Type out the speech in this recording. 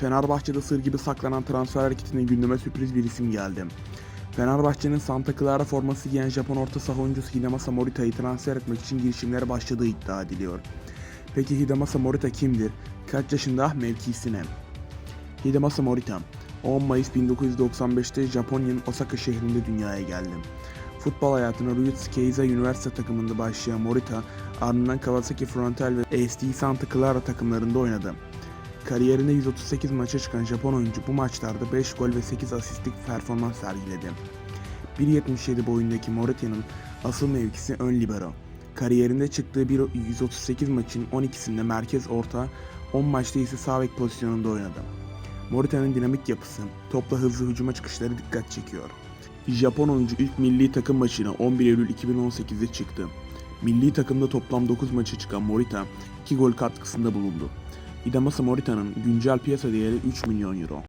Fenerbahçe'de sır gibi saklanan transfer hareketine gündeme sürpriz bir isim geldi. Fenerbahçe'nin Santa Clara forması giyen Japon orta saha oyuncusu Hidemasa Morita'yı transfer etmek için girişimlere başladığı iddia ediliyor. Peki Hidemasa Morita kimdir? Kaç yaşında? Mevkisi ne? Hidemasa Morita 10 Mayıs 1995'te Japonya'nın Osaka şehrinde dünyaya geldi. Futbol hayatına Roots Keiza Üniversite takımında başlayan Morita, ardından Kawasaki Frontale ve SD Santa Clara takımlarında oynadı. Kariyerinde 138 maça çıkan Japon oyuncu bu maçlarda 5 gol ve 8 asistlik performans sergiledi. 1.77 boyundaki Morita'nın asıl mevkisi ön libero. Kariyerinde çıktığı bir 138 maçın 12'sinde merkez orta, 10 maçta ise sağ bek pozisyonunda oynadı. Morita'nın dinamik yapısı, topla hızlı hücuma çıkışları dikkat çekiyor. Japon oyuncu ilk milli takım maçına 11 Eylül 2018'de çıktı. Milli takımda toplam 9 maça çıkan Morita 2 gol katkısında bulundu. Hidemasa Morita'nın güncel piyasa değeri 3 milyon euro.